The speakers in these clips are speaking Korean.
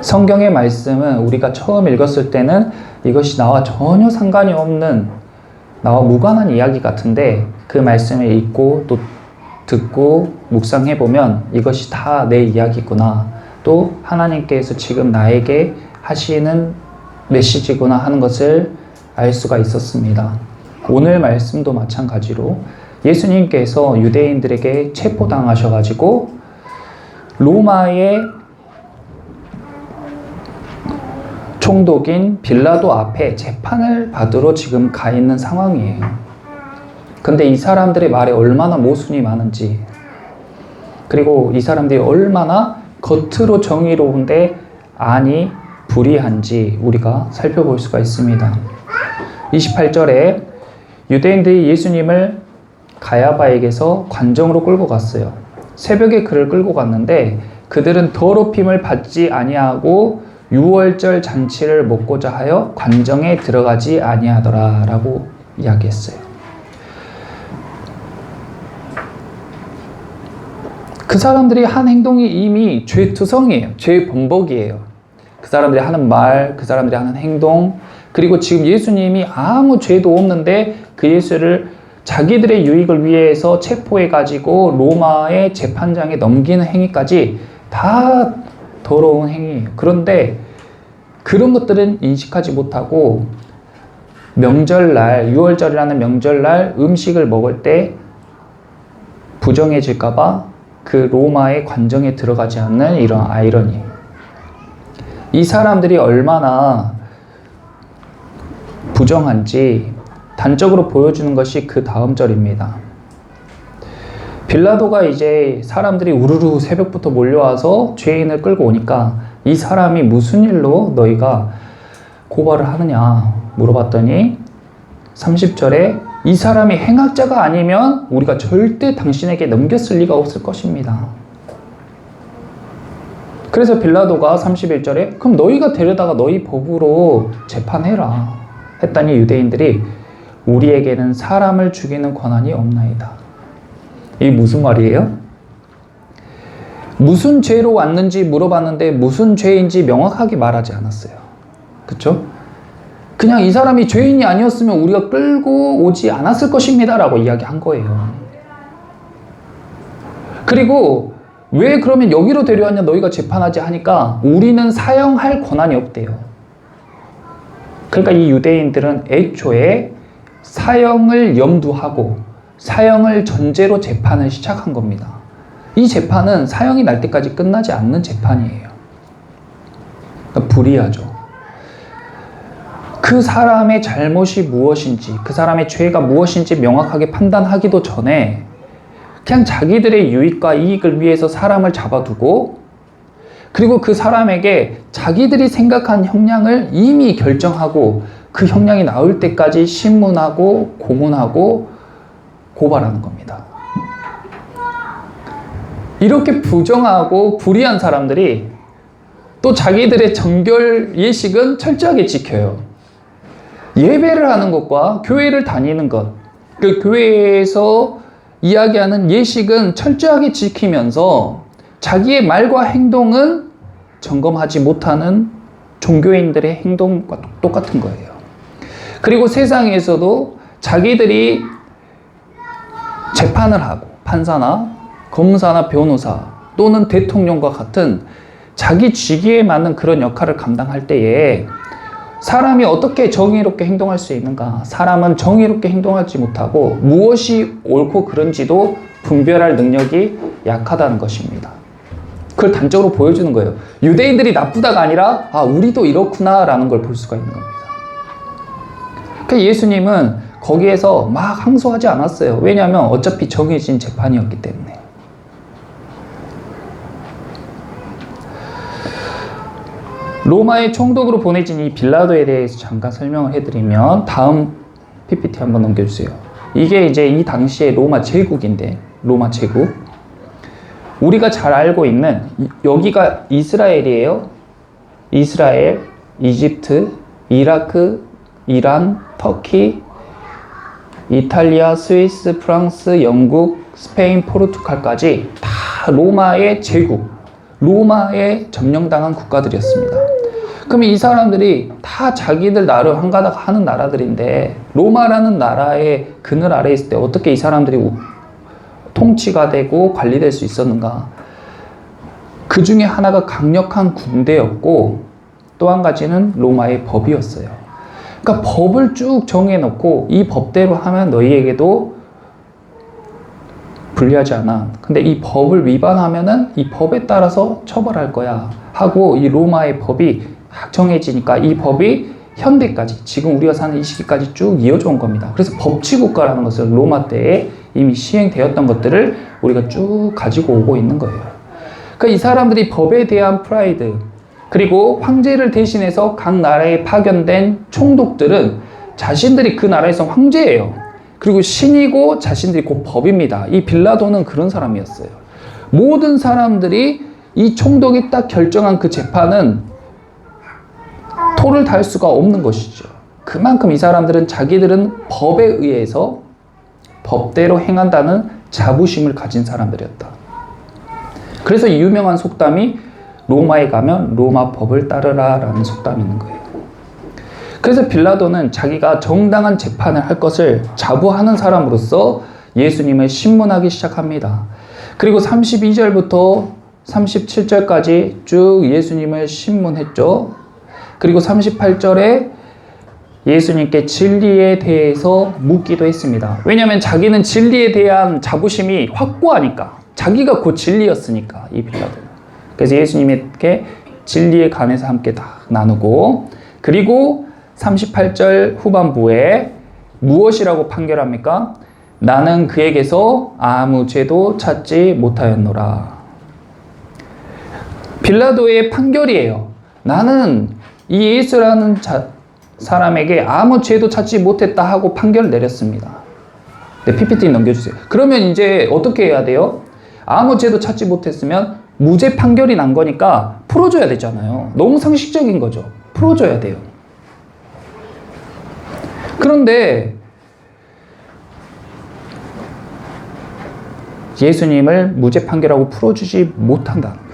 성경의 말씀은 우리가 처음 읽었을 때는 이것이 나와 전혀 상관이 없는 나와 무관한 이야기 같은데 그 말씀을 읽고 또 듣고 묵상해 보면 이것이 다 내 이야기구나. 또 하나님께서 지금 나에게 하시는 메시지구나 하는 것을 알 수가 있었습니다. 오늘 말씀도 마찬가지로 예수님께서 유대인들에게 체포당하셔가지고 로마의 총독인 빌라도 앞에 재판을 받으러 지금 가 있는 상황이에요. 근데 이 사람들의 말에 얼마나 모순이 많은지, 그리고 이 사람들이 얼마나 겉으로 정의로운데 안이 불의한지 우리가 살펴볼 수가 있습니다. 28절에 유대인들이 예수님을 가야바에게서 관정으로 끌고 갔어요. 새벽에 그를 끌고 갔는데 그들은 더럽힘을 받지 아니하고 유월절 잔치를 먹고자 하여 관정에 들어가지 아니하더라라고 이야기했어요. 그 사람들이 한 행동이 이미 죄투성이에요. 죄 범벅이에요. 그 사람들이 하는 말, 그 사람들이 하는 행동, 그리고 지금 예수님이 아무 죄도 없는데 그 예수를 자기들의 유익을 위해서 체포해가지고 로마의 재판장에 넘기는 행위까지 다 더러운 행위예요. 그런데 그런 것들은 인식하지 못하고 명절날, 6월절이라는 명절날 음식을 먹을 때 부정해질까봐 그 로마의 관정에 들어가지 않는 이런 아이러니. 이 사람들이 얼마나 부정한지 단적으로 보여주는 것이 그 다음 절입니다. 빌라도가 이제 사람들이 우르르 새벽부터 몰려와서 죄인을 끌고 오니까 이 사람이 무슨 일로 너희가 고발을 하느냐 물어봤더니 30절에 이 사람이 행악자가 아니면 우리가 절대 당신에게 넘겼을 리가 없을 것입니다. 그래서 빌라도가 31절에 그럼 너희가 데려다가 너희 법으로 재판해라 했더니 유대인들이 우리에게는 사람을 죽이는 권한이 없나이다. 이게 무슨 말이에요? 무슨 죄로 왔는지 물어봤는데 무슨 죄인지 명확하게 말하지 않았어요. 그쵸? 그냥 이 사람이 죄인이 아니었으면 우리가 끌고 오지 않았을 것입니다. 라고 이야기한 거예요. 그리고 왜 그러면 여기로 데려왔냐 너희가 재판하지 하니까 우리는 사형할 권한이 없대요. 그러니까 이 유대인들은 애초에 사형을 염두하고 사형을 전제로 재판을 시작한 겁니다. 이 재판은 사형이 날 때까지 끝나지 않는 재판이에요. 그러니까 불이하죠. 그 사람의 잘못이 무엇인지, 그 사람의 죄가 무엇인지 명확하게 판단하기도 전에 그냥 자기들의 유익과 이익을 위해서 사람을 잡아두고 그리고 그 사람에게 자기들이 생각한 형량을 이미 결정하고 그 형량이 나올 때까지 신문하고 고문하고 고발하는 겁니다. 이렇게 부정하고 불의한 사람들이 또 자기들의 정결 예식은 철저하게 지켜요. 예배를 하는 것과 교회를 다니는 것, 그 교회에서 이야기하는 예식은 철저하게 지키면서 자기의 말과 행동은 점검하지 못하는 종교인들의 행동과 똑같은 거예요. 그리고 세상에서도 자기들이 재판을 하고 판사나 검사나 변호사 또는 대통령과 같은 자기 직위에 맞는 그런 역할을 감당할 때에 사람이 어떻게 정의롭게 행동할 수 있는가? 사람은 정의롭게 행동하지 못하고 무엇이 옳고 그른지도 분별할 능력이 약하다는 것입니다. 그걸 단적으로 보여주는 거예요. 유대인들이 나쁘다가 아니라, 아, 우리도 이렇구나라는 걸 볼 수가 있는 겁니다. 그 예수님은 거기에서 막 항소하지 않았어요. 왜냐하면 어차피 정해진 재판이었기 때문에. 로마의 총독으로 보내진 이 빌라도에 대해서 잠깐 설명을 해드리면 다음 PPT 한번 넘겨주세요. 이게 이제 이 당시의 로마 제국인데 로마 제국 우리가 잘 알고 있는 여기가 이스라엘이에요. 이스라엘, 이집트, 이라크, 이란, 터키, 이탈리아, 스위스, 프랑스, 영국, 스페인, 포르투갈까지 다 로마의 제국, 로마에 점령당한 국가들이었습니다. 그럼 이 사람들이 다 자기들 나름 한가닥 하는 나라들인데 로마라는 나라의 그늘 아래 있을 때 어떻게 이 사람들이 우- 통치가 되고 관리될 수 있었는가? 그 중에 하나가 강력한 군대였고 또 한 가지는 로마의 법이었어요. 그러니까 법을 쭉 정해놓고 이 법대로 하면 너희에게도 불리하지 않아. 근데 이 법을 위반하면은 이 법에 따라서 처벌할 거야. 하고 이 로마의 법이 딱 정해지니까 이 법이 현대까지 지금 우리가 사는 이 시기까지 쭉 이어져 온 겁니다. 그래서 법치국가라는 것을 로마 때에 이미 시행되었던 것들을 우리가 쭉 가지고 오고 있는 거예요. 그러니까 이 사람들이 법에 대한 프라이드 그리고 황제를 대신해서 각 나라에 파견된 총독들은 자신들이 그 나라에서 황제예요. 그리고 신이고 자신들이 곧 법입니다. 이 빌라도는 그런 사람이었어요. 모든 사람들이 이 총독이 딱 결정한 그 재판은 토를 달 수가 없는 것이죠. 그만큼 이 사람들은 자기들은 법에 의해서 법대로 행한다는 자부심을 가진 사람들이었다. 그래서 이 유명한 속담이 로마에 가면 로마 법을 따르라 라는 속담이 있는 거예요. 그래서 빌라도는 자기가 정당한 재판을 할 것을 자부하는 사람으로서 예수님을 신문하기 시작합니다. 그리고 32절부터 37절까지 쭉 예수님을 신문했죠. 그리고 38절에 예수님께 진리에 대해서 묻기도 했습니다. 왜냐하면 자기는 진리에 대한 자부심이 확고하니까 자기가 곧 진리였으니까 이 빌라도는. 그래서 예수님께 진리에 관해서 함께 다 나누고 그리고 38절 후반부에 무엇이라고 판결합니까? 나는 그에게서 아무 죄도 찾지 못하였노라. 빌라도의 판결이에요. 나는 이 예수라는 자, 사람에게 아무 죄도 찾지 못했다 하고 판결을 내렸습니다. 네, PPT 넘겨주세요. 그러면 이제 어떻게 해야 돼요? 아무 죄도 찾지 못했으면 무죄 판결이 난 거니까 풀어줘야 되잖아요. 너무 상식적인 거죠. 풀어줘야 돼요. 그런데 예수님을 무죄 판결하고 풀어주지 거예요.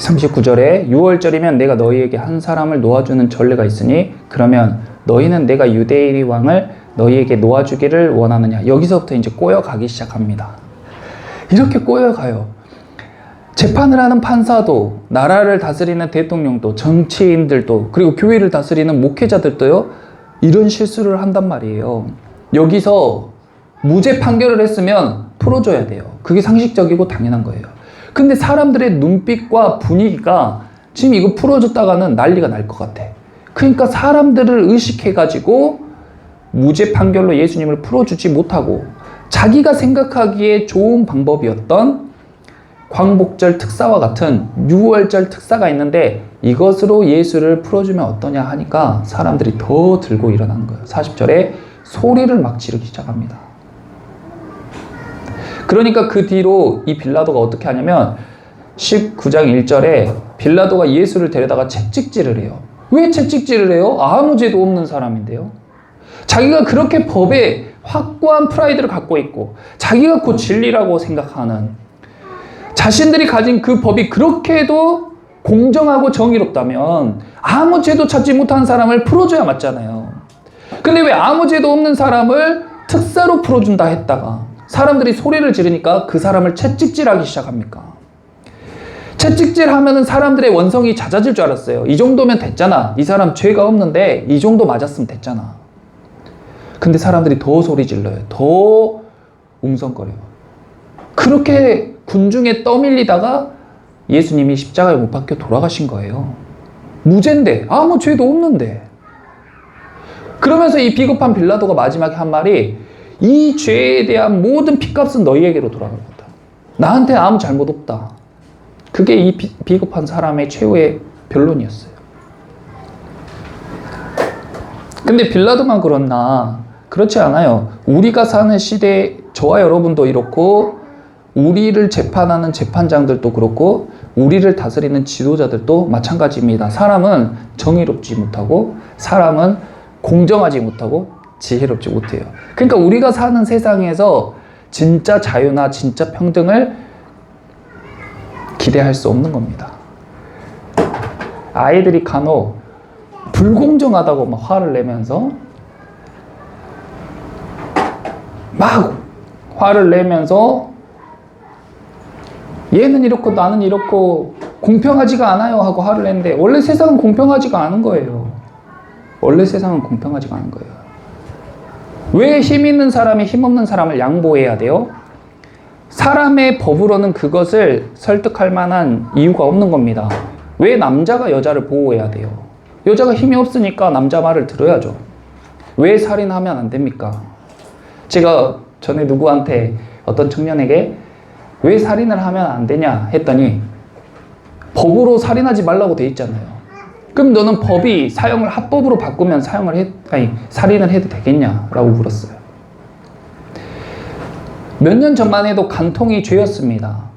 39절에 6월절이면 내가 너희에게 한 사람을 놓아주는 전례가 있으니 그러면 너희는 내가 유대인의 왕을 너희에게 놓아주기를 원하느냐. 여기서부터 이제 꼬여가기 시작합니다. 이렇게 꼬여가요. 재판을 하는 판사도, 나라를 다스리는 대통령도, 정치인들도, 그리고 교회를 다스리는 목회자들도요, 이런 실수를 한단 말이에요. 여기서 무죄 판결을 했으면 풀어줘야 돼요. 그게 상식적이고 당연한 거예요. 근데 사람들의 눈빛과 분위기가 지금 이거 풀어줬다가는 난리가 날 것 같아. 그러니까 사람들을 의식해가지고 무죄 판결로 예수님을 풀어주지 못하고 자기가 생각하기에 좋은 방법이었던 광복절 특사와 같은 6월절 특사가 있는데 이것으로 예수를 풀어주면 어떠냐 하니까 사람들이 더 들고 일어나는 거예요. 40절에 소리를 막 지르기 시작합니다. 그러니까 그 뒤로 이 빌라도가 어떻게 하냐면 19장 1절에 빌라도가 예수를 데려다가 채찍질을 해요. 왜 채찍질을 해요? 아무 죄도 없는 사람인데요. 자기가 그렇게 법에 확고한 프라이드를 갖고 있고 자기가 곧 진리라고 생각하는 자신들이 가진 그 법이 그렇게도 공정하고 정의롭다면 아무 죄도 찾지 못한 사람을 풀어줘야 맞잖아요. 근데 왜 아무 죄도 없는 사람을 특사로 풀어준다 했다가 사람들이 소리를 지르니까 그 사람을 채찍질하기 시작합니까? 채찍질 하면은 사람들의 원성이 잦아질 줄 알았어요. 이 정도면 됐잖아. 이 사람 죄가 없는데 이 정도 맞았으면 됐잖아. 근데 사람들이 더 소리 질러요. 더 웅성거려요. 그렇게 군중에 떠밀리다가 예수님이 십자가에 못 박혀 돌아가신 거예요. 무죄인데, 아무 죄도 없는데. 그러면서 이 비겁한 빌라도가 마지막에 한 말이 이 죄에 대한 모든 핏값은 너희에게로 돌아갈 거다. 나한테 아무 잘못 없다. 그게 이 비, 비겁한 사람의 최후의 변론이었어요. 근데 빌라도만 그렇나? 그렇지 않아요. 우리가 사는 시대, 저와 여러분도 이렇고, 우리를 재판하는 재판장들도 그렇고, 우리를 다스리는 지도자들도 마찬가지입니다. 사람은 정의롭지 못하고, 사람은 공정하지 못하고, 지혜롭지 못해요. 그러니까 우리가 사는 세상에서 진짜 자유나 진짜 평등을 기대할 수 없는 겁니다. 아이들이 간혹 불공정하다고 막 화를 내면서 막 화를 내면서 얘는 이렇고 나는 이렇고 공평하지가 않아요 하고 화를 냈는데 원래 세상은 공평하지가 않은 거예요. 원래 세상은 공평하지가 않은 거예요. 왜 힘 있는 사람이 힘 없는 사람을 양보해야 돼요? 사람의 법으로는 그것을 설득할 만한 이유가 없는 겁니다. 왜 남자가 여자를 보호해야 돼요? 여자가 힘이 없으니까 남자 말을 들어야죠. 왜 살인하면 안 됩니까? 제가 전에 누구한테 어떤 청년에게 왜 살인을 하면 안 되냐 했더니 법으로 살인하지 말라고 돼 있잖아요. 그럼 너는 법이 사형을 합법으로 바꾸면 사형을 해, 아니 살인을 해도 되겠냐라고 물었어요. 몇 년 전만 해도 간통이 죄였습니다.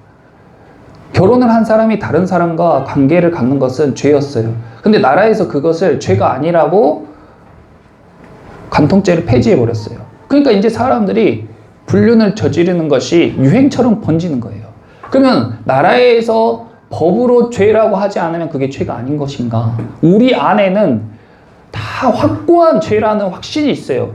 결혼을 한 사람이 다른 사람과 관계를 갖는 것은 죄였어요. 근데 나라에서 그것을 죄가 아니라고 간통죄를 폐지해 버렸어요. 그러니까 이제 사람들이 불륜을 저지르는 것이 유행처럼 번지는 거예요. 그러면 나라에서 법으로 죄라고 하지 않으면 그게 죄가 아닌 것인가? 우리 안에는 다 확고한 죄라는 확신이 있어요.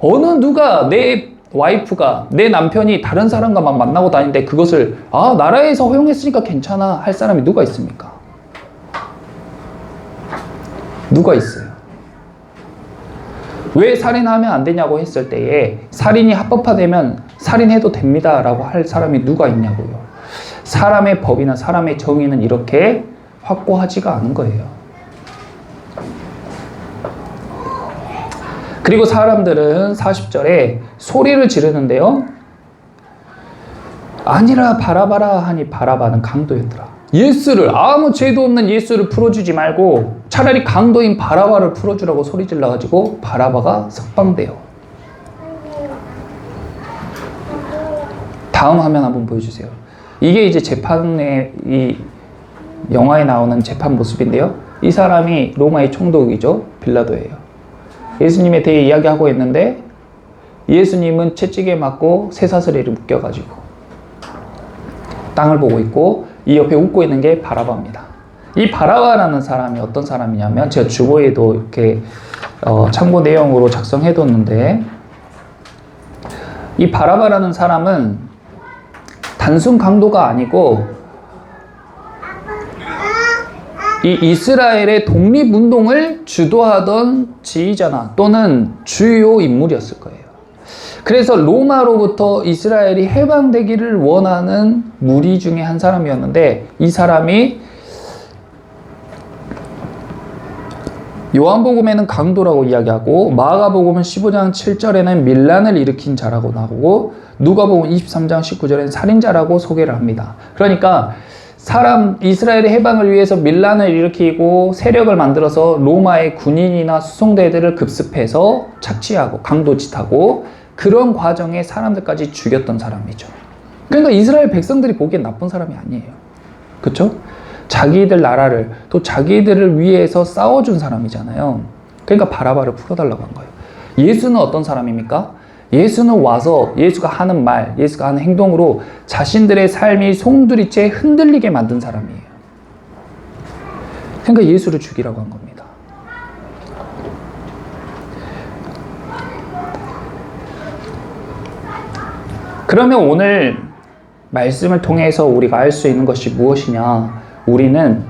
어느 누가 내 와이프가 내 남편이 다른 사람과 막 만나고 다니는데 그것을 아 나라에서 허용했으니까 괜찮아 할 사람이 누가 있습니까? 누가 있어요? 왜 살인하면 안 되냐고 했을 때에 살인이 합법화되면 살인해도 됩니다라고 할 사람이 누가 있냐고요. 사람의 법이나 사람의 정의는 이렇게 확고하지가 않은 거예요. 그리고 사람들은 40절에 소리를 지르는데요. 아니라 바라바라 하니 바라바는 강도였더라. 예수를 아무 죄도 없는 예수를 풀어주지 말고 차라리 강도인 바라바를 풀어주라고 소리 질러가지고 바라바가 석방돼요. 다음 화면 한번 보여주세요. 이게 이제 재판의 이 영화에 나오는 재판 모습인데요. 이 사람이 로마의 총독이죠. 빌라도예요. 예수님에 대해 이야기하고 있는데 예수님은 채찍에 맞고 쇠사슬에를 묶여가지고 땅을 보고 있고 이 옆에 웃고 있는 게 바라바입니다. 이 바라바라는 사람이 어떤 사람이냐면 제가 주보에도 이렇게 어, 참고 내용으로 작성해뒀는데 이 바라바라는 사람은 단순 강도가 아니고 이 이스라엘의 독립운동을 주도하던 지휘자나 또는 주요 인물이었을 거예요. 그래서 로마로부터 이스라엘이 해방되기를 원하는 무리 중에 한 사람이었는데 이 사람이 요한복음에는 강도라고 이야기하고 마가복음은 15장 7절에는 밀란을 일으킨 자라고 나오고 누가복음 23장 19절에는 살인자라고 소개를 합니다. 그러니까 사람 이스라엘의 해방을 위해서 밀란을 일으키고 세력을 만들어서 로마의 군인이나 수송대들을 급습해서 착취하고 강도짓하고 그런 과정에 사람들까지 죽였던 사람이죠. 그러니까 이스라엘 백성들이 보기엔 나쁜 사람이 아니에요. 그렇죠? 자기들 나라를 또 자기들을 위해서 싸워준 사람이잖아요. 그러니까 바라바를 풀어달라고 한 거예요. 예수는 어떤 사람입니까? 예수는 와서 예수가 하는 말, 예수가 하는 행동으로 자신들의 삶이 송두리째 흔들리게 만든 사람이에요. 그러니까 예수를 죽이라고 한 겁니다. 그러면 오늘 말씀을 통해서 우리가 알 수 있는 것이 무엇이냐? 우리는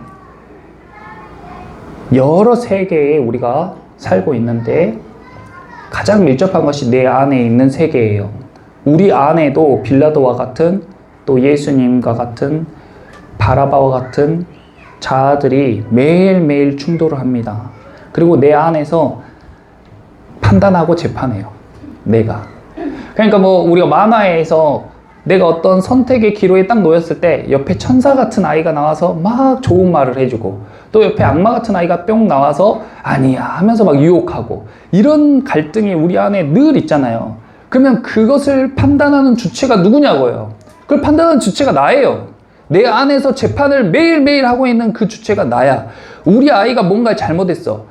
여러 세계에 우리가 살고 있는데 가장 밀접한 것이 내 안에 있는 세계예요. 우리 안에도 빌라도와 같은 또 예수님과 같은 바라바와 같은 자아들이 매일매일 충돌을 합니다. 그리고 내 안에서 판단하고 재판해요. 내가. 그러니까 뭐 우리가 만화에서 내가 어떤 선택의 기로에 딱 놓였을 때 옆에 천사 같은 아이가 나와서 막 좋은 말을 해주고 또 옆에 악마 같은 아이가 뿅 나와서 아니야 하면서 막 유혹하고 이런 갈등이 우리 안에 늘 있잖아요. 그러면 그것을 판단하는 주체가 누구냐고요. 그걸 판단하는 주체가 나예요. 내 안에서 재판을 매일매일 하고 있는 그 주체가 나야. 우리 아이가 뭔가 잘못했어.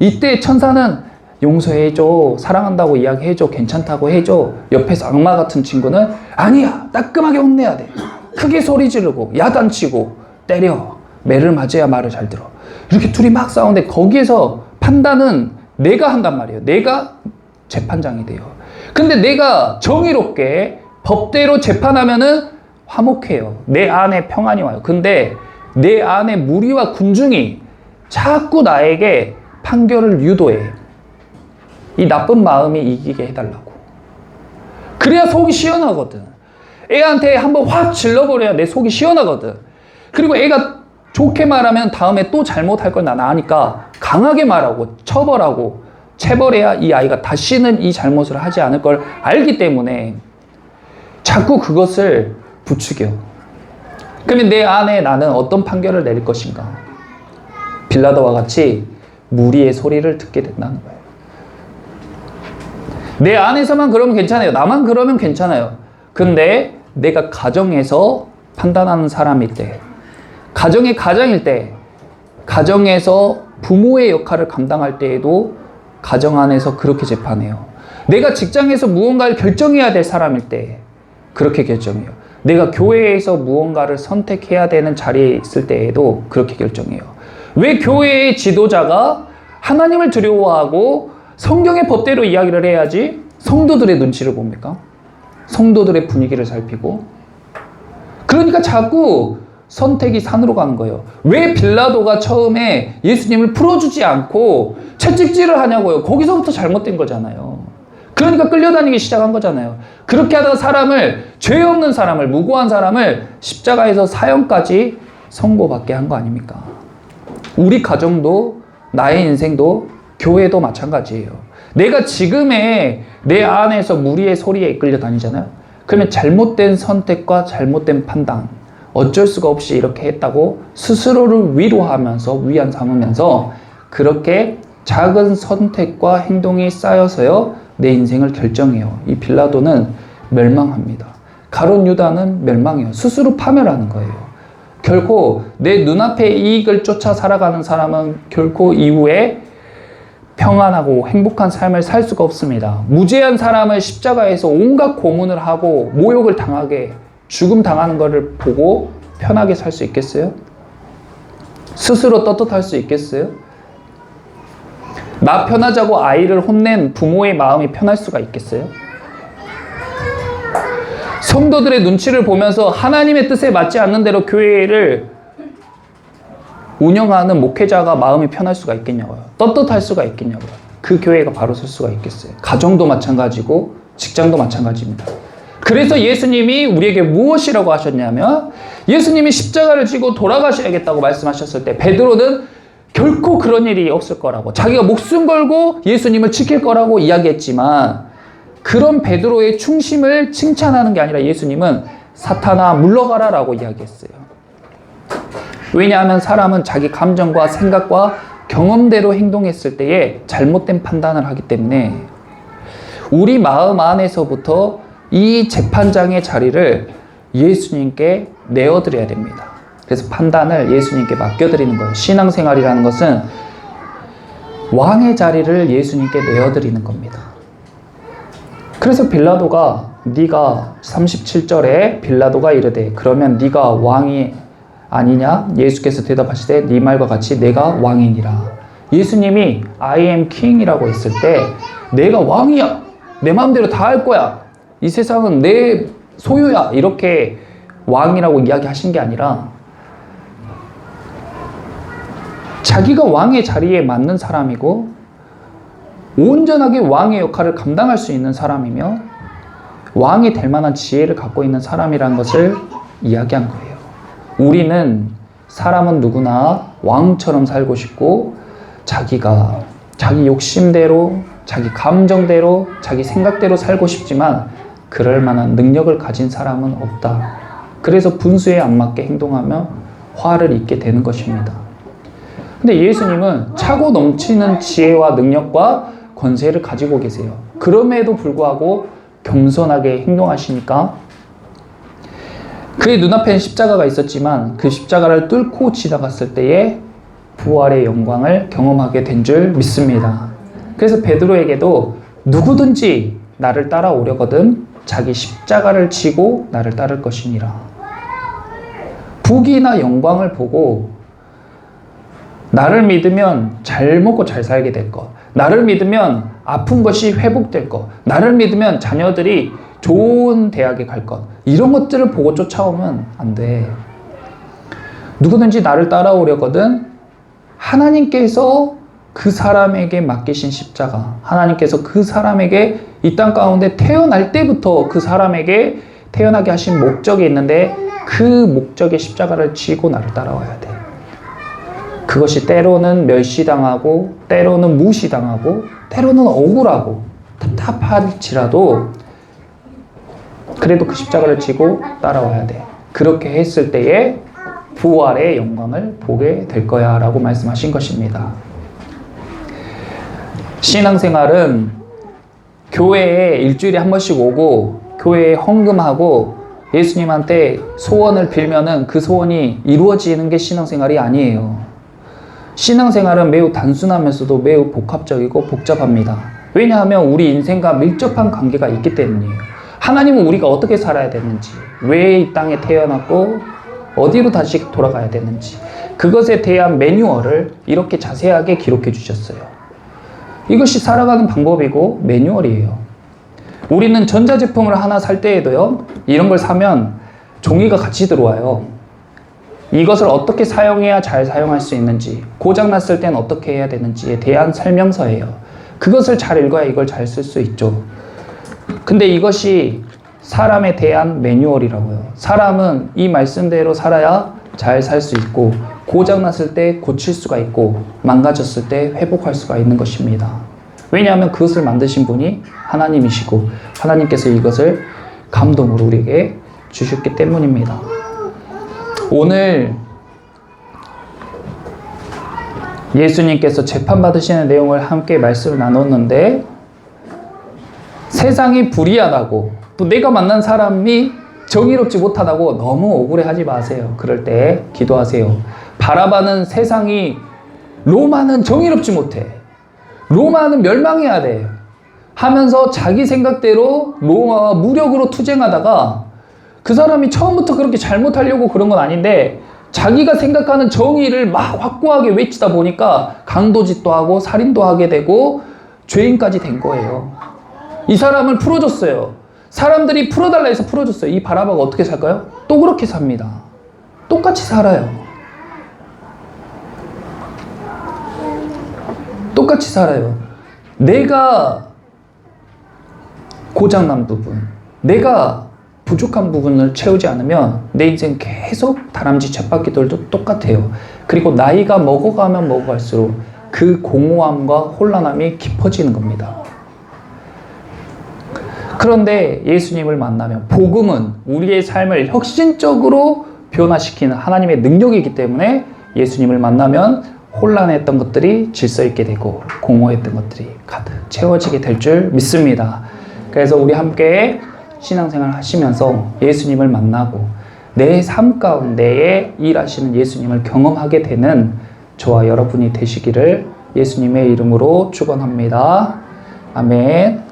이때 천사는 용서해줘, 사랑한다고 이야기해줘, 괜찮다고 해줘. 옆에서 악마 같은 친구는 아니야, 따끔하게 혼내야 돼. 크게 소리 지르고 야단치고 때려. 매를 맞아야 말을 잘 들어. 이렇게 둘이 막 싸우는데 거기에서 판단은 내가 한단 말이에요. 내가 재판장이 돼요. 근데 내가 정의롭게 법대로 재판하면은 화목해요. 내 안에 평안이 와요. 근데 내 안에 무리와 군중이 자꾸 나에게 판결을 유도해 이 나쁜 마음이 이기게 해달라고 그래야 속이 시원하거든. 애한테 한번 확 질러버려야 내 속이 시원하거든. 그리고 애가 좋게 말하면 다음에 또 잘못할 걸 난 아니까 강하게 말하고 처벌하고 체벌해야 이 아이가 다시는 이 잘못을 하지 않을 걸 알기 때문에 자꾸 그것을 부추겨. 그러면 내 안에 나는 어떤 판결을 내릴 것인가? 빌라도와 같이 무리의 소리를 듣게 된다는 거예요. 내 안에서만 그러면 괜찮아요. 나만 그러면 괜찮아요. 근데 내가 가정에서 판단하는 사람일 때, 가정의 가장일 때, 가정에서 부모의 역할을 감당할 때에도 가정 안에서 그렇게 재판해요. 내가 직장에서 무언가를 결정해야 될 사람일 때 그렇게 결정해요. 내가 교회에서 무언가를 선택해야 되는 자리에 있을 때에도 그렇게 결정해요. 왜 교회의 지도자가 하나님을 두려워하고 성경의 법대로 이야기를 해야지 성도들의 눈치를 봅니까? 성도들의 분위기를 살피고 그러니까 자꾸 선택이 산으로 가는 거예요. 왜 빌라도가 처음에 예수님을 풀어주지 않고 채찍질을 하냐고요. 거기서부터 잘못된 거잖아요. 그러니까 끌려다니기 시작한 거잖아요. 그렇게 하다가 사람을, 죄 없는 사람을, 무고한 사람을 십자가에서 사형까지 선고받게 한 거 아닙니까? 우리 가정도, 나의 인생도, 교회도 마찬가지예요. 내가 지금의 내 안에서 무리의 소리에 이끌려 다니잖아요. 그러면 잘못된 선택과 잘못된 판단, 어쩔 수가 없이 이렇게 했다고 스스로를 위로하면서 위안 삼으면서 그렇게 작은 선택과 행동이 쌓여서요 내 인생을 결정해요. 이 빌라도는 멸망합니다. 가론 유다는 멸망해요. 스스로 파멸하는 거예요. 결코 내 눈앞의 이익을 쫓아 살아가는 사람은 결코 이후에 평안하고 행복한 삶을 살 수가 없습니다. 무죄한 사람을 십자가에서 온갖 고문을 하고 모욕을 당하게 죽음 당하는 것을 보고 편하게 살 수 있겠어요? 스스로 떳떳할 수 있겠어요? 나 편하자고 아이를 혼낸 부모의 마음이 편할 수가 있겠어요? 성도들의 눈치를 보면서 하나님의 뜻에 맞지 않는 대로 교회를 운영하는 목회자가 마음이 편할 수가 있겠냐고요. 떳떳할 수가 있겠냐고요. 그 교회가 바로 설 수가 있겠어요. 가정도 마찬가지고 직장도 마찬가지입니다. 그래서 예수님이 우리에게 무엇이라고 하셨냐면 예수님이 십자가를 지고 돌아가셔야겠다고 말씀하셨을 때 베드로는 결코 그런 일이 없을 거라고 자기가 목숨 걸고 예수님을 지킬 거라고 이야기했지만 그런 베드로의 충심을 칭찬하는 게 아니라 예수님은 사탄아 물러가라라고 이야기했어요. 왜냐하면 사람은 자기 감정과 생각과 경험대로 행동했을 때에 잘못된 판단을 하기 때문에 우리 마음 안에서부터 이 재판장의 자리를 예수님께 내어드려야 됩니다. 그래서 판단을 예수님께 맡겨드리는 거예요. 신앙생활이라는 것은 왕의 자리를 예수님께 내어드리는 겁니다. 그래서 빌라도가 네가 37절에 빌라도가 이르되 그러면 네가 왕이 아니냐? 예수께서 대답하시되 네 말과 같이 내가 왕이니라. 예수님이 I am king이라고 했을 때 내가 왕이야. 내 마음대로 다 할 거야. 이 세상은 내 소유야. 이렇게 왕이라고 이야기하신 게 아니라 자기가 왕의 자리에 맞는 사람이고 온전하게 왕의 역할을 감당할 수 있는 사람이며 왕이 될 만한 지혜를 갖고 있는 사람이라는 것을 이야기한 거예요. 우리는 사람은 누구나 왕처럼 살고 싶고 자기가 자기 욕심대로 자기 감정대로 자기 생각대로 살고 싶지만 그럴 만한 능력을 가진 사람은 없다. 그래서 분수에 안 맞게 행동하며 화를 입게 되는 것입니다. 근데 예수님은 차고 넘치는 지혜와 능력과 권세를 가지고 계세요. 그럼에도 불구하고 겸손하게 행동하시니까 그의 눈앞엔 십자가가 있었지만 그 십자가를 뚫고 지나갔을 때에 부활의 영광을 경험하게 된 줄 믿습니다. 그래서 베드로에게도 누구든지 나를 따라오려거든 자기 십자가를 지고 나를 따를 것이니라. 복이나 영광을 보고 나를 믿으면 잘 먹고 잘 살게 될 것. 나를 믿으면 아픈 것이 회복될 것. 나를 믿으면 자녀들이 좋은 대학에 갈 것. 이런 것들을 보고 쫓아오면 안 돼. 누구든지 나를 따라오려거든 하나님께서 그 사람에게 맡기신 십자가, 하나님께서 그 사람에게 이 땅 가운데 태어날 때부터 그 사람에게 태어나게 하신 목적이 있는데 그 목적의 십자가를 지고 나를 따라와야 돼. 그것이 때로는 멸시당하고, 때로는 무시당하고, 때로는 억울하고, 답답할지라도, 그래도 그 십자가를 지고 따라와야 돼. 그렇게 했을 때에 부활의 영광을 보게 될 거야 라고 말씀하신 것입니다. 신앙생활은 교회에 일주일에 한 번씩 오고 교회에 헌금하고 예수님한테 소원을 빌면은 그 소원이 이루어지는 게 신앙생활이 아니에요. 신앙생활은 매우 단순하면서도 매우 복합적이고 복잡합니다. 왜냐하면 우리 인생과 밀접한 관계가 있기 때문이에요. 하나님은 우리가 어떻게 살아야 되는지, 왜 이 땅에 태어났고, 어디로 다시 돌아가야 되는지, 그것에 대한 매뉴얼을 이렇게 자세하게 기록해 주셨어요. 이것이 살아가는 방법이고 매뉴얼이에요. 우리는 전자제품을 하나 살 때에도요, 이런 걸 사면 종이가 같이 들어와요. 이것을 어떻게 사용해야 잘 사용할 수 있는지, 고장났을 땐 어떻게 해야 되는지에 대한 설명서예요. 그것을 잘 읽어야 이걸 잘 쓸 수 있죠. 근데 이것이 사람에 대한 매뉴얼이라고요. 사람은 이 말씀대로 살아야 잘 살 수 있고, 고장났을 때 고칠 수가 있고, 망가졌을 때 회복할 수가 있는 것입니다. 왜냐하면 그것을 만드신 분이 하나님이시고, 하나님께서 이것을 감동으로 우리에게 주셨기 때문입니다. 오늘 예수님께서 재판받으시는 내용을 함께 말씀을 나눴는데, 세상이 불의하다고, 또 내가 만난 사람이 정의롭지 못하다고 너무 억울해 하지 마세요. 그럴 때 기도하세요. 바라봐는 세상이 로마는 정의롭지 못해. 로마는 멸망해야 돼. 하면서 자기 생각대로 로마와 무력으로 투쟁하다가 그 사람이 처음부터 그렇게 잘못하려고 그런 건 아닌데 자기가 생각하는 정의를 막 확고하게 외치다 보니까 강도짓도 하고 살인도 하게 되고 죄인까지 된 거예요. 이 사람을 풀어줬어요. 사람들이 풀어달라 해서 풀어줬어요. 이 바라바가 어떻게 살까요? 또 그렇게 삽니다. 똑같이 살아요. 똑같이 살아요. 내가 고장난 부분, 내가 부족한 부분을 채우지 않으면 내 인생 계속 다람쥐 쳇바퀴들도 똑같아요. 그리고 나이가 먹어가면 먹어갈수록 그 공허함과 혼란함이 깊어지는 겁니다. 그런데 예수님을 만나면 복음은 우리의 삶을 혁신적으로 변화시키는 하나님의 능력이기 때문에 예수님을 만나면 혼란했던 것들이 질서 있게 되고 공허했던 것들이 가득 채워지게 될 줄 믿습니다. 그래서 우리 함께 신앙생활 하시면서 예수님을 만나고 내 삶 가운데에 일하시는 예수님을 경험하게 되는 저와 여러분이 되시기를 예수님의 이름으로 축원합니다. 아멘.